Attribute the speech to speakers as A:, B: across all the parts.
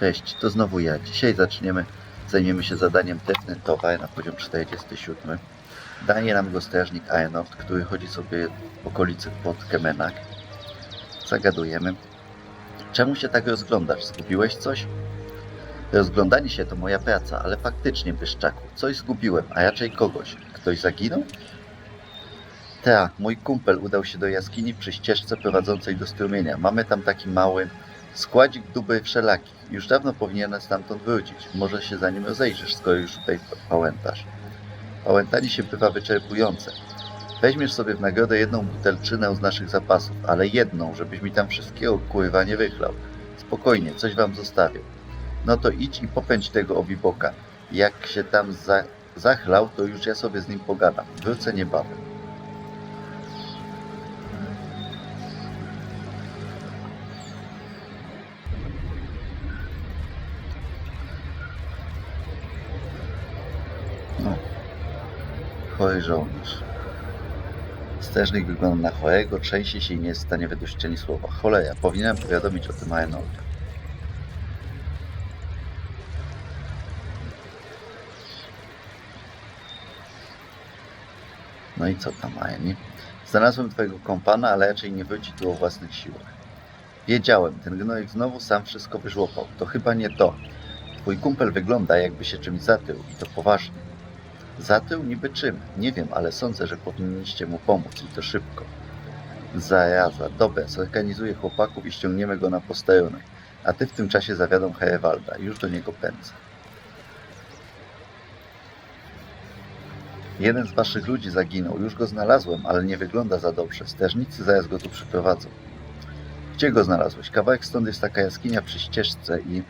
A: Cześć, to znowu ja. Dzisiaj zaczniemy, zajmiemy się zadaniem Tefnentowa na poziom 47. Daje nam go strażnik Aenord, który chodzi sobie w okolicy pod Kemenak. Zagadujemy. Czemu się tak rozglądasz? Zgubiłeś coś? Rozglądanie się to moja praca, ale faktycznie, Byszczaku, coś zgubiłem, a raczej kogoś. Ktoś zaginął? Ta, mój kumpel udał się do jaskini przy ścieżce prowadzącej do strumienia. Mamy tam taki mały składzik dóbr wszelakich. Już dawno powinieneś stamtąd wrócić. Może się za nim rozejrzysz, skoro już tutaj pałętasz. Pałętanie się bywa wyczerpujące. Weźmiesz sobie w nagrodę jedną butelczynę z naszych zapasów, ale jedną, żebyś mi tam wszystkiego kurwa nie wychlał. Spokojnie, coś wam zostawię. No to idź i popędź tego obiboka. Jak się tam za zachlał, to już ja sobie z nim pogadam. Wrócę niebawem. Chory żołnierz. Strażnik wygląda na chorego, trzęsie się i nie jest w stanie wydusić ani słowa. Cholera, powinienem powiadomić o tym Aenolda. No i co tam, Aeni? Znalazłem twojego kompana, ale raczej nie wróci tu o własnych siłach. Wiedziałem, ten gnojek znowu sam wszystko wyżłopał. To chyba nie to. Twój kumpel wygląda, jakby się czymś zatył i to poważnie. Zatył niby czym? Nie wiem, ale sądzę, że powinniście mu pomóc i to szybko. Zaraza. Dobra, zorganizuję chłopaków i ściągniemy go na posterunek. A ty w tym czasie zawiadą Herewalda. Już do niego pędzę. Jeden z waszych ludzi zaginął. Już go znalazłem, ale nie wygląda za dobrze. Strażnicy zaraz go tu przyprowadzą. Gdzie go znalazłeś? Kawałek stąd jest taka jaskinia przy ścieżce i...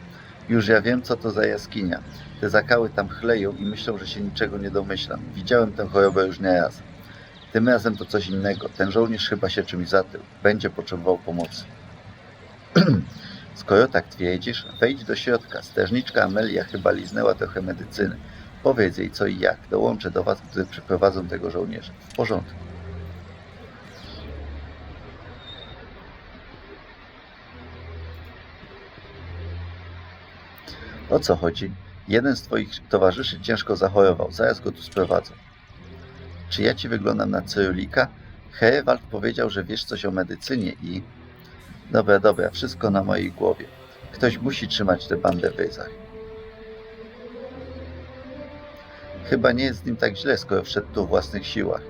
A: Już ja wiem, co to za jaskinia. Te zakały tam chleją i myślą, że się niczego nie domyślam. Widziałem tę chorobę już nieraz. Tym razem to coś innego. Ten żołnierz chyba się czymś zatył. Będzie potrzebował pomocy. Skoro tak twierdzisz, wejdź do środka. Strażniczka Amelia chyba liznęła trochę medycyny. Powiedz jej co i jak. Dołączę do was, gdy przyprowadzą tego żołnierza. W porządku. O co chodzi? Jeden z twoich towarzyszy ciężko zachorował. Zaraz go tu sprowadzę. Czy ja ci wyglądam na cyrulika? Herewald powiedział, że wiesz coś o medycynie i... Dobra, dobra, wszystko na mojej głowie. Ktoś musi trzymać tę bandę w ryzach. Chyba nie jest z nim tak źle, skoro wszedł tu w własnych siłach.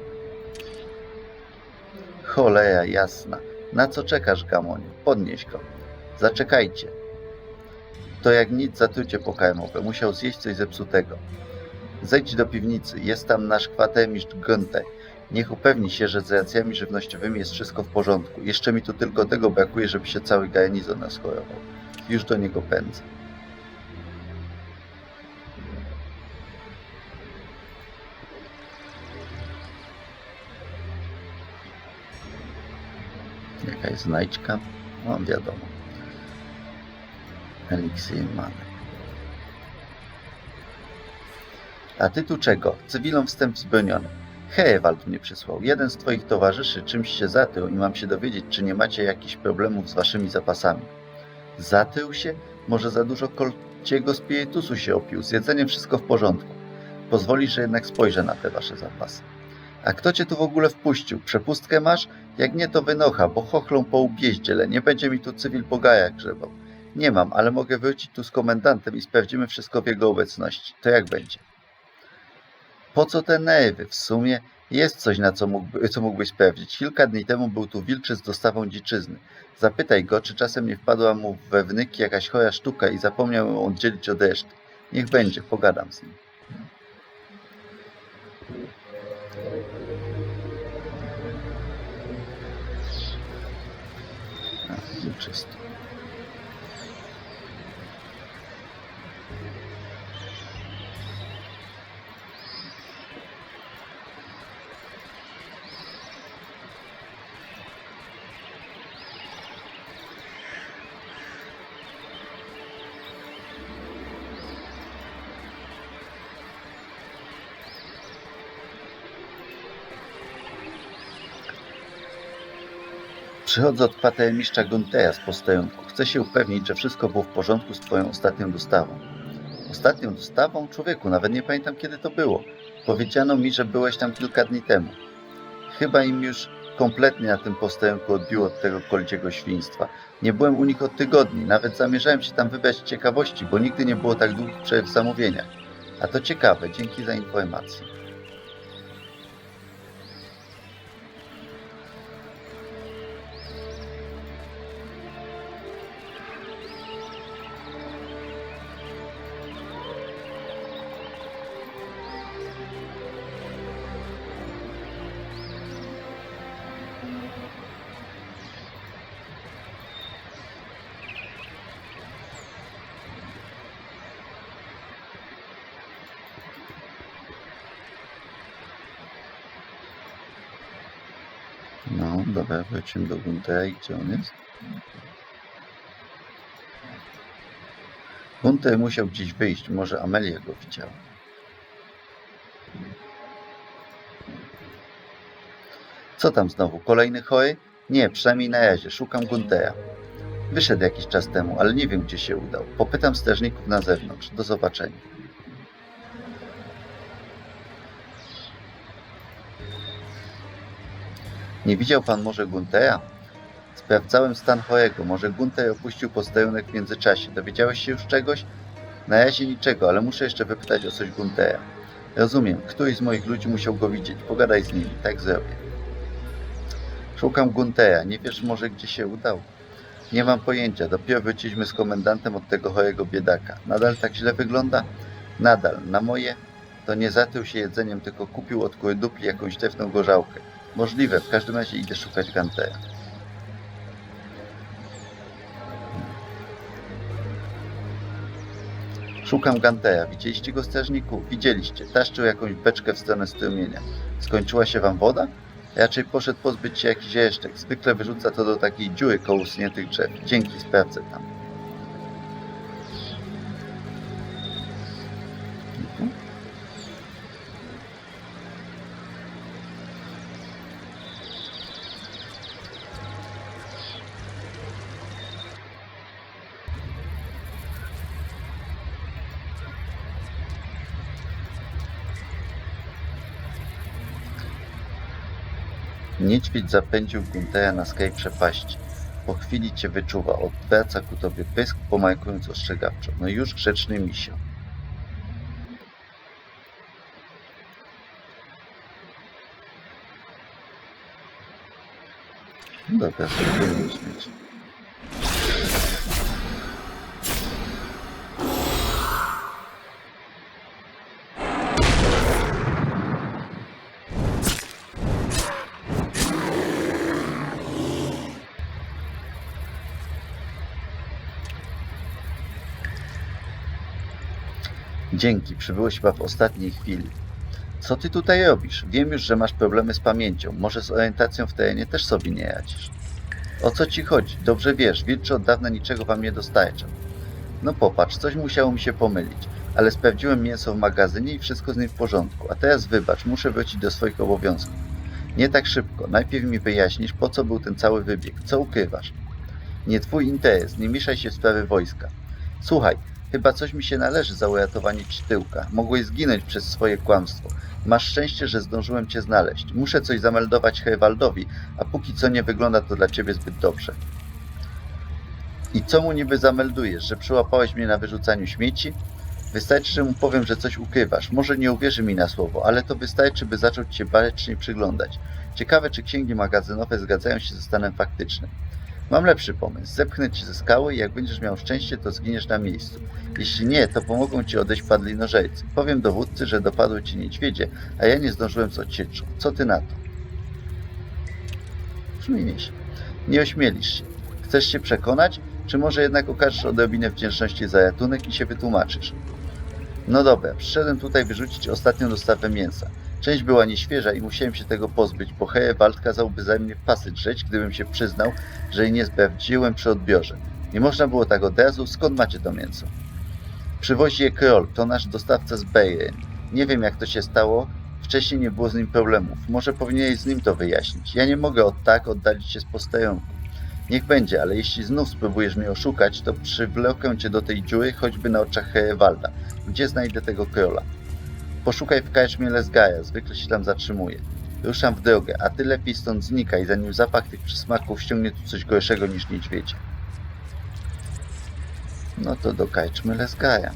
A: Cholera jasna. Na co czekasz, Gamoniu? Podnieś go. Zaczekajcie. To jak nic zatrucie pokarmowe. Musiał zjeść coś zepsutego. Zejdź do piwnicy. Jest tam nasz kwatermistrz Günther. Niech upewni się, że z racjami żywnościowymi jest wszystko w porządku. Jeszcze mi tu tylko tego brakuje, żeby się cały garnizon naschorował. Już do niego pędzę. Jaka jest znajdźka? No wiadomo. Eliksir mamy. A ty tu czego? Cywilom wstęp wzbroniony. Herewald mnie przysłał. Jeden z twoich towarzyszy czymś się zatrył i mam się dowiedzieć, czy nie macie jakichś problemów z waszymi zapasami. Zatrył się? Może za dużo kolciego spirytusu się opił. Z jedzeniem wszystko w porządku. Pozwolisz, że jednak spojrzę na te wasze zapasy. A kto cię tu w ogóle wpuścił? Przepustkę masz? Jak nie, to wynocha, bo chochlą po ubieździele. Nie będzie mi tu cywil po gajach grzebał. Nie mam, ale mogę wrócić tu z komendantem i sprawdzimy wszystko w jego obecności. To jak będzie? Po co te nerwy? W sumie jest coś, na co, mógłby, co mógłbyś sprawdzić. Kilka dni temu był tu wilczy z dostawą dziczyzny. Zapytaj go, czy czasem nie wpadła mu we wnyki jakaś chora sztuka i zapomniał ją oddzielić od reszty. Niech będzie, pogadam z nim. A, tu czysto. Przychodzę od kwatermistrza Gunteja z posterunku. Chcę się upewnić, że wszystko było w porządku z twoją ostatnią dostawą. Ostatnią dostawą? Człowieku, nawet nie pamiętam kiedy to było. Powiedziano mi, że byłeś tam kilka dni temu. Chyba im już kompletnie na tym posterunku odbiło od tego kolciego świństwa. Nie byłem u nich od tygodni, nawet zamierzałem się tam wybrać z ciekawości, bo nigdy nie było tak długich przerw w zamówieniach. A to ciekawe, dzięki za informację. No, dobra, wrócimy do Guntera i gdzie on jest? Gunter musiał gdzieś wyjść, może Amelia go widziała. Co tam znowu? Kolejny chory? Nie, przynajmniej na razie. Szukam Guntera. Wyszedł jakiś czas temu, ale nie wiem, gdzie się udał. Popytam strażników na zewnątrz. Do zobaczenia. Nie widział pan może Guntera? Sprawdzałem stan chorego. Może Gunter opuścił posterunek w międzyczasie. Dowiedziałeś się już czegoś? Na razie niczego, ale muszę jeszcze wypytać o coś Guntera. Rozumiem. Któryś z moich ludzi musiał go widzieć. Pogadaj z nimi. Tak zrobię. Szukam Guntera. Nie wiesz może, gdzie się udał? Nie mam pojęcia. Dopiero wróciliśmy z komendantem od tego chorego biedaka. Nadal tak źle wygląda? Nadal. Na moje to nie zatruł się jedzeniem, tylko kupił od kury dupli jakąś tefną gorzałkę. Możliwe, w każdym razie idę szukać Gantera. Szukam Gantera. Widzieliście go, strażniku? Widzieliście. Taszczył jakąś beczkę w stronę strumienia. Skończyła się wam woda? Raczej poszedł pozbyć się jakichś resztek. Zwykle wyrzuca to do takiej dziury koło usuniętych drzew. Dzięki, sprawdzę tam. Niedźwiedź zapędził Guntera na skraj przepaści. Po chwili cię wyczuwa, odwraca ku tobie pysk, pomajkując ostrzegawczo. No już grzeczny misio. Dobra, spróbujmy śmieć. Dzięki, przybyłeś chyba w ostatniej chwili. Co ty tutaj robisz? Wiem już, że masz problemy z pamięcią. Może z orientacją w terenie też sobie nie radzisz. O co ci chodzi? Dobrze wiesz, wilczy od dawna niczego wam nie dostarcza. No popatrz, coś musiało mi się pomylić, ale sprawdziłem mięso w magazynie i wszystko z nim w porządku. A teraz wybacz, muszę wrócić do swoich obowiązków. Nie tak szybko. Najpierw mi wyjaśnisz, po co był ten cały wybieg. Co ukrywasz? Nie twój interes, nie mieszaj się w sprawy wojska. Słuchaj, Chyba coś mi się należy za uratowanie ci tyłka. Mogłeś zginąć przez swoje kłamstwo. Masz szczęście, że zdążyłem cię znaleźć. Muszę coś zameldować Herwaldowi, a póki co nie wygląda to dla ciebie zbyt dobrze. I co mu niby zameldujesz, że przyłapałeś mnie na wyrzucaniu śmieci? Wystarczy, że mu powiem, że coś ukrywasz. Może nie uwierzy mi na słowo, ale to wystarczy, by zaczął ci się przyglądać. Ciekawe, czy księgi magazynowe zgadzają się ze stanem faktycznym. Mam lepszy pomysł. Zepchnę ci ze skały i jak będziesz miał szczęście, to zginiesz na miejscu. Jeśli nie, to pomogą ci odejść padli nożejcy. Powiem dowódcy, że dopadły ci niedźwiedzie, a ja nie zdążyłem z odsieczą. Co ty na to? Śmieję się. Nie ośmielisz się. Chcesz się przekonać? Czy może jednak okażesz odrobinę wdzięczności za ratunek i się wytłumaczysz? No dobra, przyszedłem tutaj wyrzucić ostatnią dostawę mięsa. Część była nieświeża i musiałem się tego pozbyć, bo Heyewald kazałby za mnie pasy drzeć, gdybym się przyznał, że jej nie sprawdziłem przy odbiorze. Nie można było tak od razu, skąd macie to mięso? Przywozi je Kroll, to nasz dostawca z Bejry. Nie wiem jak to się stało, wcześniej nie było z nim problemów. Może powinieneś z nim to wyjaśnić. Ja nie mogę od tak oddalić się z posterunku. Niech będzie, ale jeśli znów spróbujesz mnie oszukać, to przywlekę cię do tej dziury, choćby na oczach Walda. Gdzie znajdę tego krola? Poszukaj w karczmie Lesgaja, zwykle się tam zatrzymuje. Ruszam w drogę, a ty lepiej stąd znikaj, zanim zapach tych przysmaków ściągnie tu coś gorszego niż niedźwiedzie. No to do karczmy Lesgaja.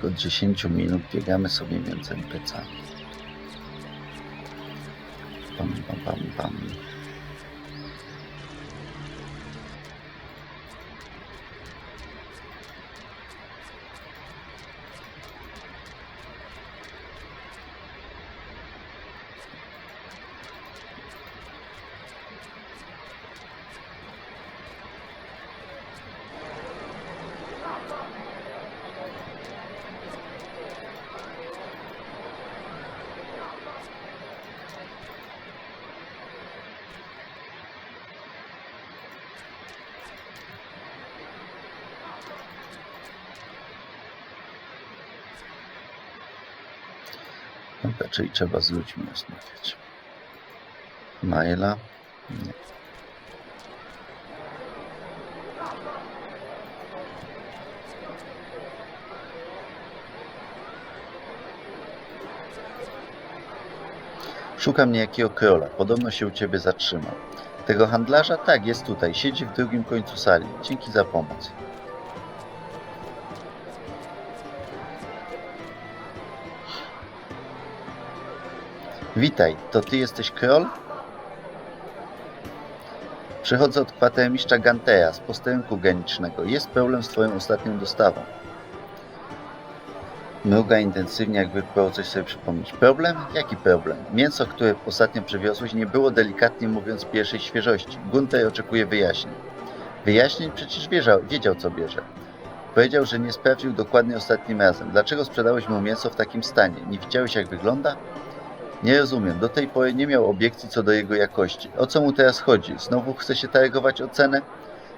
A: Tak od 10 minut biegamy sobie między NPC-ami. Pam, pam, pam, pam. Czyli trzeba z ludźmi rozmawiać. Maila? Nie. Szukam niejakiego krola. Podobno się u ciebie zatrzymał. Tego handlarza? Tak, jest tutaj. Siedzi w drugim końcu sali. Dzięki za pomoc. Witaj, to ty jesteś król? Przychodzę od kwatermistrza Gantea z posterunku granicznego. Jest problem z twoją ostatnią dostawą. Mruga intensywnie, jakby próbował coś sobie przypomnieć. Problem? Jaki problem? Mięso, które ostatnio przywiozłeś, nie było delikatnie mówiąc pierwszej świeżości. Gunther oczekuje wyjaśnień. Wyjaśnień? Przecież wiedział, wiedział co bierze. Powiedział, że nie sprawdził dokładnie ostatnim razem. Dlaczego sprzedałeś mu mięso w takim stanie? Nie widziałeś jak wygląda? Nie rozumiem. Do tej pory nie miał obiekcji co do jego jakości. O co mu teraz chodzi? Znowu chce się tarygować o cenę?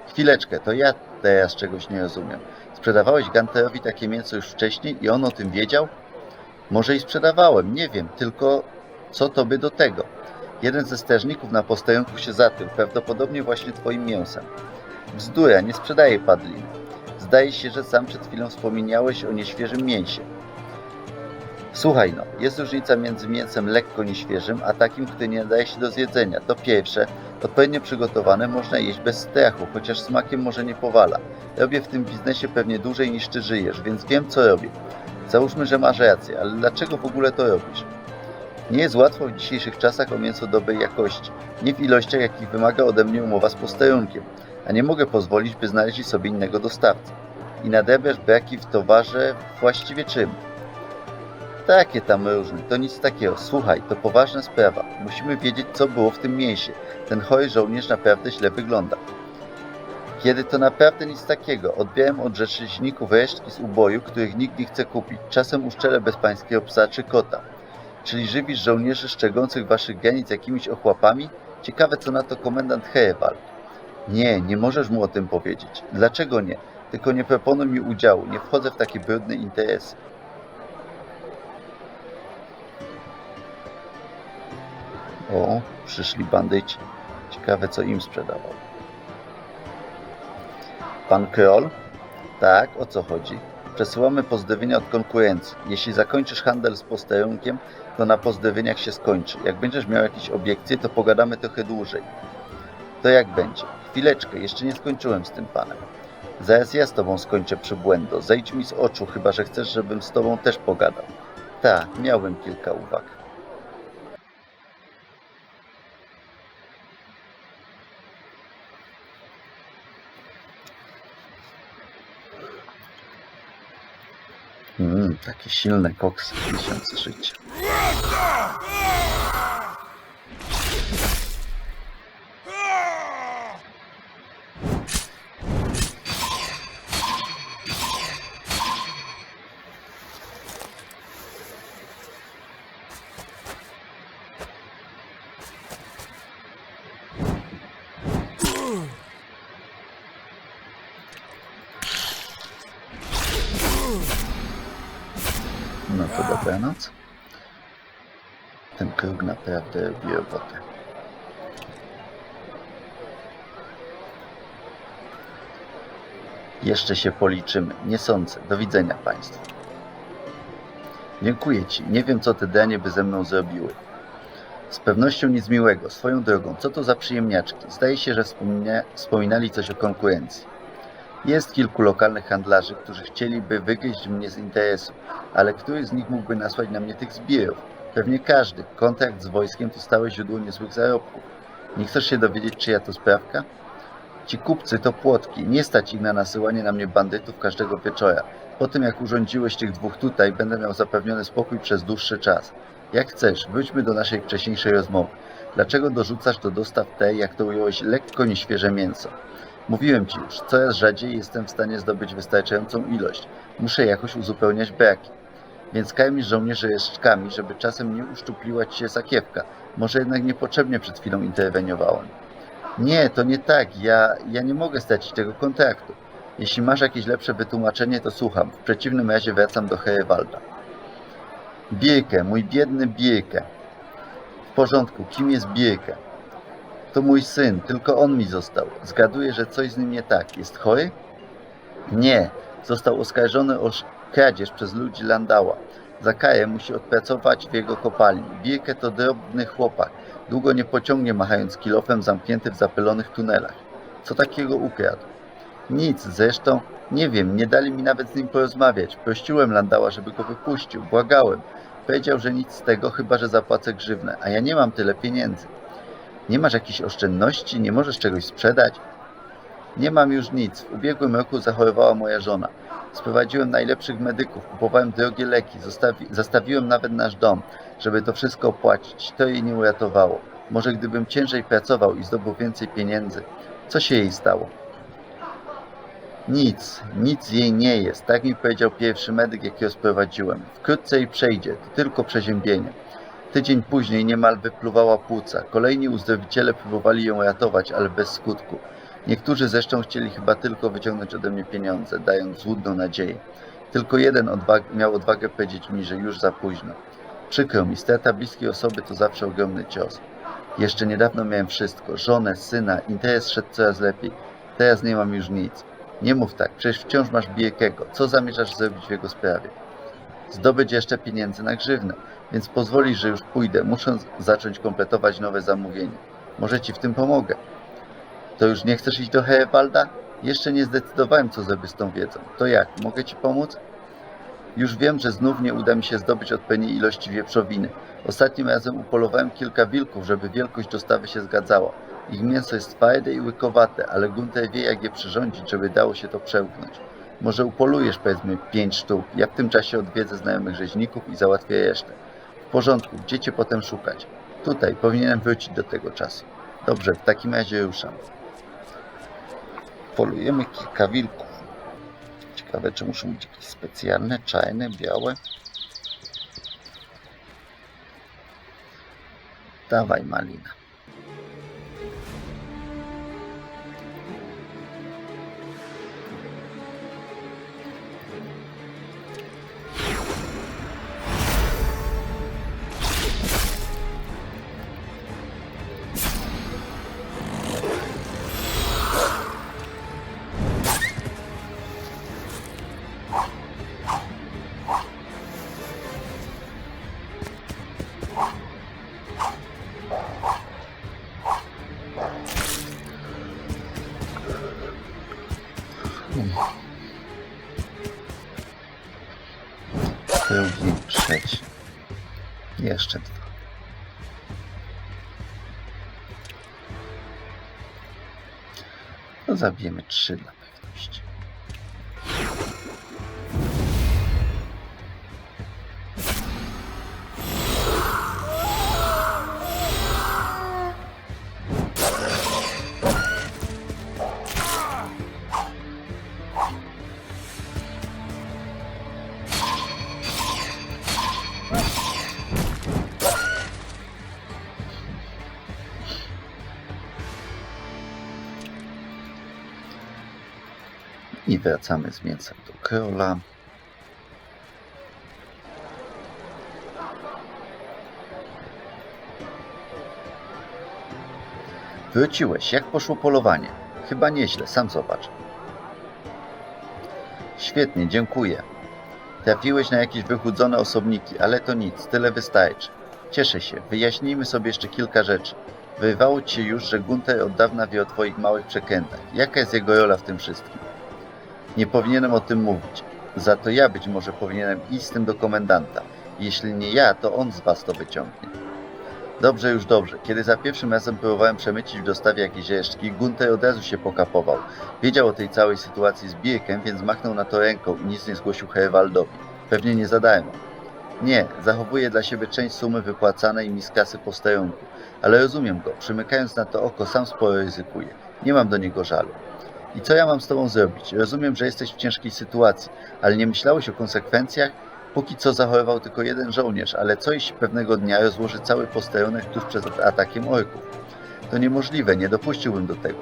A: Chwileczkę, to ja teraz czegoś nie rozumiem. Sprzedawałeś Ganterowi takie mięso już wcześniej i on o tym wiedział? Może i sprzedawałem, nie wiem, tylko co to by do tego? Jeden ze strażników na posterunku się zatrył, prawdopodobnie właśnie twoim mięsem. Bzdura, nie sprzedaję padlin. Zdaje się, że sam przed chwilą wspomniałeś o nieświeżym mięsie. Słuchaj no, jest różnica między mięsem lekko nieświeżym, a takim, które nie nadaje się do zjedzenia. To pierwsze, odpowiednio przygotowane można jeść bez strachu, chociaż smakiem może nie powala. Robię w tym biznesie pewnie dłużej niż ty żyjesz, więc wiem co robię. Załóżmy, że masz rację, ale dlaczego w ogóle to robisz? Nie jest łatwo w dzisiejszych czasach o mięso dobrej jakości. Nie w ilościach, jakich wymaga ode mnie umowa z posterunkiem, a nie mogę pozwolić, by znaleźli sobie innego dostawcę. I nadrabiasz braki w towarze właściwie czym? Takie tam różne, to nic takiego. Słuchaj, to poważna sprawa. Musimy wiedzieć, co było w tym mięsie. Ten chory żołnierz naprawdę źle wygląda. Kiedy to naprawdę nic takiego. Odbieram od rzeczników resztki z uboju, których nikt nie chce kupić. Czasem uszczelę bezpańskiego psa czy kota. Czyli żywisz żołnierzy szczegących waszych granic jakimiś ochłapami? Ciekawe, co na to komendant Herewald. Nie, nie możesz mu o tym powiedzieć. Dlaczego nie? Tylko nie proponuj mi udziału. Nie wchodzę w takie brudne interesy. O, przyszli bandyci. Ciekawe, co im sprzedawał. Pan Kreol? Tak, o co chodzi? Przesyłamy pozdrowienia od konkurencji. Jeśli zakończysz handel z posterunkiem, to na pozdrowieniach się skończy. Jak będziesz miał jakieś obiekcje, to pogadamy trochę dłużej. To jak będzie? Chwileczkę, jeszcze nie skończyłem z tym panem. Zaraz ja z tobą skończę przybłędo. Zejdź mi z oczu, chyba że chcesz, żebym z tobą też pogadał. Tak, miałbym kilka uwag. Takie silne koksy, tysiące życia. Dobranoc. Ten kruk naprawdę robi robotę. Jeszcze się policzymy. Nie sądzę. Do widzenia Państwu. Dziękuję Ci. Nie wiem, co te danie by ze mną zrobiły. Z pewnością nic miłego. Swoją drogą, co to za przyjemniaczki? Zdaje się, że wspomnia... wspominali coś o konkurencji. Jest kilku lokalnych handlarzy, którzy chcieliby wygryźć mnie z interesu, ale który z nich mógłby nasłać na mnie tych zbirów? Pewnie każdy. Kontrakt z wojskiem to stałe źródło niezłych zarobków. Nie chcesz się dowiedzieć, czyja to sprawka? Ci kupcy to płotki. Nie stać ich na nasyłanie na mnie bandytów każdego wieczora. Po tym, jak urządziłeś tych dwóch tutaj, będę miał zapewniony spokój przez dłuższy czas. Jak chcesz, wróćmy do naszej wcześniejszej rozmowy. Dlaczego dorzucasz do dostaw tej, jak to ująłeś, lekko nieświeże mięso? Mówiłem ci już, coraz rzadziej jestem w stanie zdobyć wystarczającą ilość. Muszę jakoś uzupełniać braki. Więc karmisz żołnierzy resztkami, żeby czasem nie uszczupliła ci się sakiewka. Może jednak niepotrzebnie przed chwilą interweniowałem. Nie, to nie tak. Ja, ja nie mogę stracić tego kontraktu. Jeśli masz jakieś lepsze wytłumaczenie, to słucham. W przeciwnym razie wracam do Herewalda. Bierkę, mój biedny Bierkę. W porządku, kim jest Bierkę? To mój syn, tylko on mi został. Zgaduję, że coś z nim nie tak. Jest chory? Nie. Został oskarżony o kradzież przez ludzi Landała. Za karę musi odpracować w jego kopalni. Bierkę to drobny chłopak. Długo nie pociągnie machając kilofem zamknięty w zapylonych tunelach. Co takiego ukradł? Nic, zresztą nie wiem, nie dali mi nawet z nim porozmawiać. Prosiłem Landała, żeby go wypuścił, błagałem. Powiedział, że nic z tego, chyba że zapłacę grzywnę, a ja nie mam tyle pieniędzy. Nie masz jakichś oszczędności, nie możesz czegoś sprzedać? Nie mam już nic. W ubiegłym roku zachorowała moja żona. Sprowadziłem najlepszych medyków, kupowałem drogie leki, zostawi- zastawiłem nawet nasz dom, żeby to wszystko opłacić. To jej nie uratowało. Może gdybym ciężej pracował i zdobył więcej pieniędzy. Co się jej stało? Nic, nic jej nie jest. Tak mi powiedział pierwszy medyk, jakiego sprowadziłem. Wkrótce jej przejdzie, to tylko przeziębienie. Tydzień później niemal wypluwała płuca. Kolejni uzdrowiciele próbowali ją ratować, ale bez skutku. Niektórzy zresztą chcieli chyba tylko wyciągnąć ode mnie pieniądze, dając złudną nadzieję. Tylko jeden odwag- miał odwagę powiedzieć mi, że już za późno. Przykro mi, strata bliskiej osoby to zawsze ogromny cios. Jeszcze niedawno miałem wszystko, żonę, syna, interes szedł coraz lepiej. Teraz nie mam już nic. Nie mów tak, przecież wciąż masz Biekiego. Co zamierzasz zrobić w jego sprawie? Zdobyć jeszcze pieniędzy na grzywnę, więc pozwolisz, że już pójdę. Muszę zacząć kompletować nowe zamówienie. Może ci w tym pomogę. To już nie chcesz iść do Herewalda? Jeszcze nie zdecydowałem, co zrobię z tą wiedzą. To jak? Mogę ci pomóc? Już wiem, że znów nie uda mi się zdobyć odpowiedniej ilości wieprzowiny. Ostatnim razem upolowałem kilka wilków, żeby wielkość dostawy się zgadzała. Ich mięso jest twarde i łykowate, ale Gunter wie, jak je przyrządzić, żeby dało się to przełknąć. Może upolujesz, powiedzmy, pięć sztuk. Ja w tym czasie odwiedzę znajomych rzeźników i załatwię resztę. W porządku, gdzie cię potem szukać? Tutaj, powinienem wrócić do tego czasu. Dobrze, w takim razie ruszam. Polujemy kilka wilków. Ciekawe, czy muszą być jakieś specjalne, czarne, białe. Dawaj, malina. jeszcze dwa. No zabijemy trzy dla pewności. Oh. I wracamy z mięsem do króla. Wróciłeś. Jak poszło polowanie? Chyba nieźle, sam zobacz. Świetnie, dziękuję. Trafiłeś na jakieś wychudzone osobniki, ale to nic, tyle wystarczy. Cieszę się, wyjaśnijmy sobie jeszcze kilka rzeczy. Wyrywało ci się już, że Gunter od dawna wie o twoich małych przekrętach. Jaka jest jego rola w tym wszystkim? Nie powinienem o tym mówić. Za to ja być może powinienem iść z tym do komendanta. Jeśli nie ja, to on z was to wyciągnie. Dobrze, już dobrze. Kiedy za pierwszym razem próbowałem przemycić w dostawie jakieś resztki, Gunter od razu się pokapował. Wiedział o tej całej sytuacji z Birkiem, więc machnął na to ręką i nic nie zgłosił Herwaldowi. Pewnie nie za darmo. Nie, zachowuję dla siebie część sumy wypłacanej mi z kasy posterunku, ale rozumiem go. Przymykając na to oko, sam sporo ryzykuję. Nie mam do niego żalu. I co ja mam z tobą zrobić? Rozumiem, że jesteś w ciężkiej sytuacji, ale nie myślałeś o konsekwencjach? Póki co zachorował tylko jeden żołnierz, ale co jeśli pewnego dnia rozłoży cały posterunek tuż przed atakiem orków? To niemożliwe, nie dopuściłbym do tego.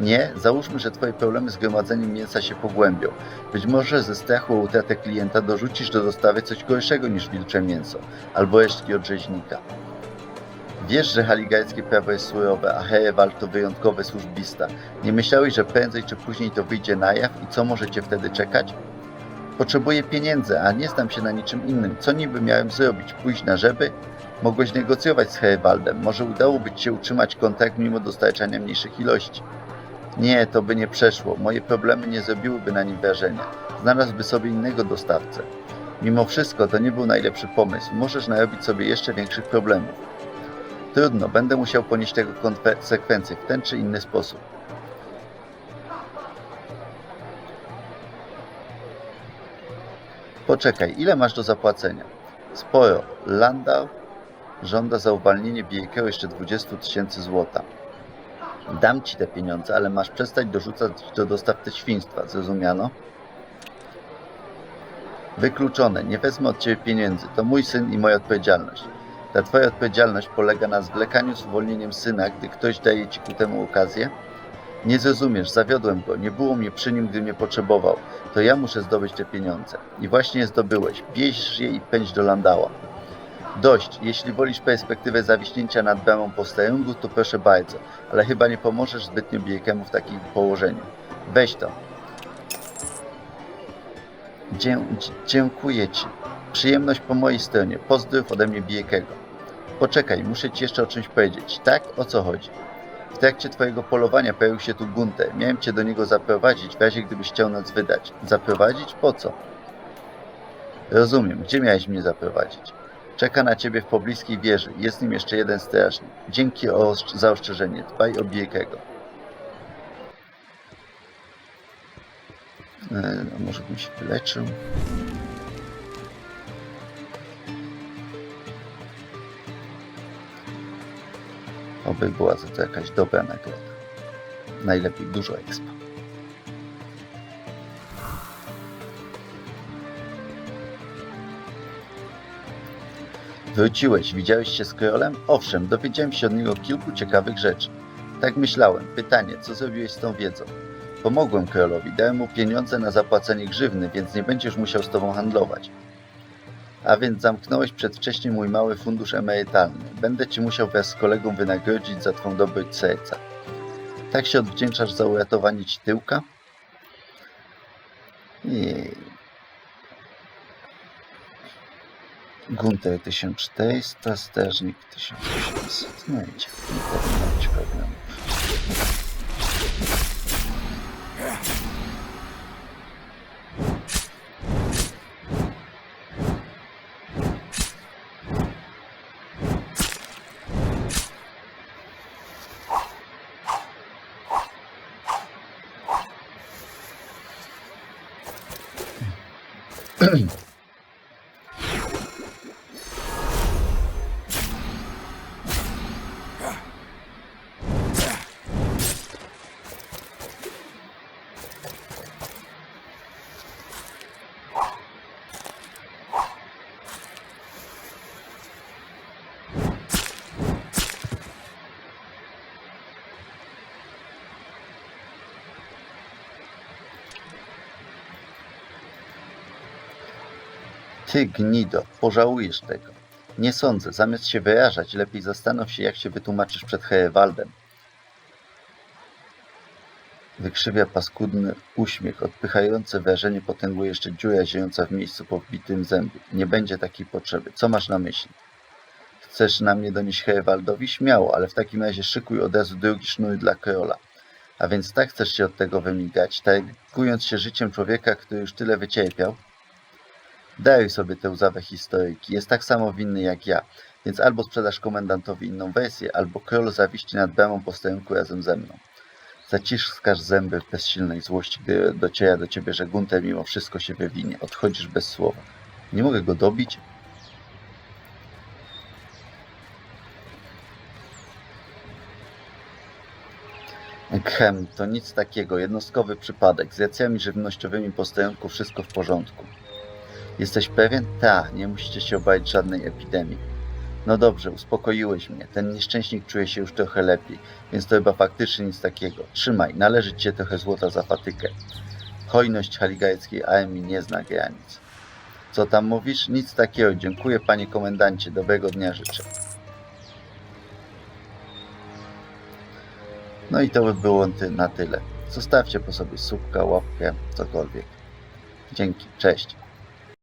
A: Nie, załóżmy, że twoje problemy z gromadzeniem mięsa się pogłębią. Być może ze strachu o utratę klienta dorzucisz do dostawy coś gorszego niż wilcze mięso, albo resztki od rzeźnika. Wiesz, że haligańskie prawo jest surowe, a Herewald to wyjątkowy służbista. Nie myślałeś, że prędzej czy później to wyjdzie na jaw i co może cię wtedy czekać? Potrzebuję pieniędzy, a nie znam się na niczym innym. Co niby miałem zrobić? Pójść na żeby? Mogłeś negocjować z Herewaldem. Może udałoby ci się utrzymać kontakt mimo dostarczania mniejszych ilości. Nie, to by nie przeszło. Moje problemy nie zrobiłyby na nim wrażenia. Znalazłby sobie innego dostawcę. Mimo wszystko to nie był najlepszy pomysł. Możesz narobić sobie jeszcze większych problemów. Trudno, będę musiał ponieść tego konsekwencje w ten czy inny sposób. Poczekaj, ile masz do zapłacenia? Sporo. Landau żąda za uwalnienie Bijekeo jeszcze 20 tysięcy złota. Dam ci te pieniądze, ale masz przestać dorzucać do dostaw te świństwa, zrozumiano? Wykluczone, nie wezmę od ciebie pieniędzy, to mój syn i moja odpowiedzialność. Ta twoja odpowiedzialność polega na zwlekaniu z uwolnieniem syna, gdy ktoś daje ci ku temu okazję? Nie zrozumiesz, zawiodłem go, nie było mnie przy nim, gdy mnie potrzebował. To ja muszę zdobyć te pieniądze. I właśnie je zdobyłeś. Bierz je i pędź do Landała. Dość, jeśli wolisz perspektywę zawiśnięcia nad bramą posterunku, to proszę bardzo, ale chyba nie pomożesz zbytnio Bijekemu w takim położeniu. Weź to. Dzie dziękuję ci. Przyjemność po mojej stronie. Pozdrów ode mnie Bijekego. Poczekaj, muszę ci jeszcze o czymś powiedzieć. Tak? O co chodzi? W trakcie twojego polowania pojawił się tu Gunter. Miałem cię do niego zaprowadzić, w razie gdybyś chciał nas wydać. Zaprowadzić? Po co? Rozumiem. Gdzie miałeś mnie zaprowadzić? Czeka na ciebie w pobliskiej wieży. Jest nim jeszcze jeden strażnik. Dzięki za ostrzeżenie. Dbaj o Bijekego. E, może bym się wyleczył. Oby była za to jakaś dobra nagroda. Najlepiej dużo expa. Wróciłeś, widziałeś się z królem? Owszem, dowiedziałem się od niego kilku ciekawych rzeczy. Tak myślałem. Pytanie, co zrobiłeś z tą wiedzą? Pomogłem królowi, dałem mu pieniądze na zapłacenie grzywny, więc nie będziesz musiał z tobą handlować. A więc zamknąłeś przedwcześnie mój mały fundusz emerytalny. Będę ci musiał wraz z kolegą wynagrodzić za twą dobroć serca. Tak się odwdzięczasz za uratowanie ci tyłka? Jej. Gunter 1400, strażnik 1800. No idzie, nie powinno być. Ty gnido, pożałujesz tego. Nie sądzę, zamiast się wyrażać, lepiej zastanów się, jak się wytłumaczysz przed Hejewaldem. Wykrzywia paskudny uśmiech, odpychające wrażenie potęguje jeszcze dziura ziejąca w miejscu po wbitym zębie. Nie będzie takiej potrzeby. Co masz na myśli? Chcesz na mnie donieść Hejewaldowi? Śmiało, ale w takim razie szykuj od razu drugi sznur dla Krola. A więc tak chcesz się od tego wymigać, targując się życiem człowieka, który już tyle wycierpiał? Daj sobie tę łzawę historyjki. Jest tak samo winny jak ja. Więc albo sprzedasz komendantowi inną wersję, albo król zawiści nad bramą posterunku razem ze mną. Zaciskasz zęby w bezsilnej złości, gdy dociera do ciebie, że Gunter mimo wszystko się wywinie. Odchodzisz bez słowa. Nie mogę go dobić? Khem, to nic takiego, jednostkowy przypadek. Z racjami żywnościowymi posterunku wszystko w porządku. Jesteś pewien? Tak, nie musicie się obawiać żadnej epidemii. No dobrze, uspokoiłeś mnie. Ten nieszczęśnik czuje się już trochę lepiej, więc to chyba faktycznie nic takiego. Trzymaj, należy ci się trochę złota za fatykę. Hojność haligajskiej armii nie zna granic. Co tam mówisz? Nic takiego. Dziękuję panie komendancie. Dobrego dnia życzę. No i to by było na tyle. Zostawcie po sobie słupka, łapkę, cokolwiek. Dzięki, cześć.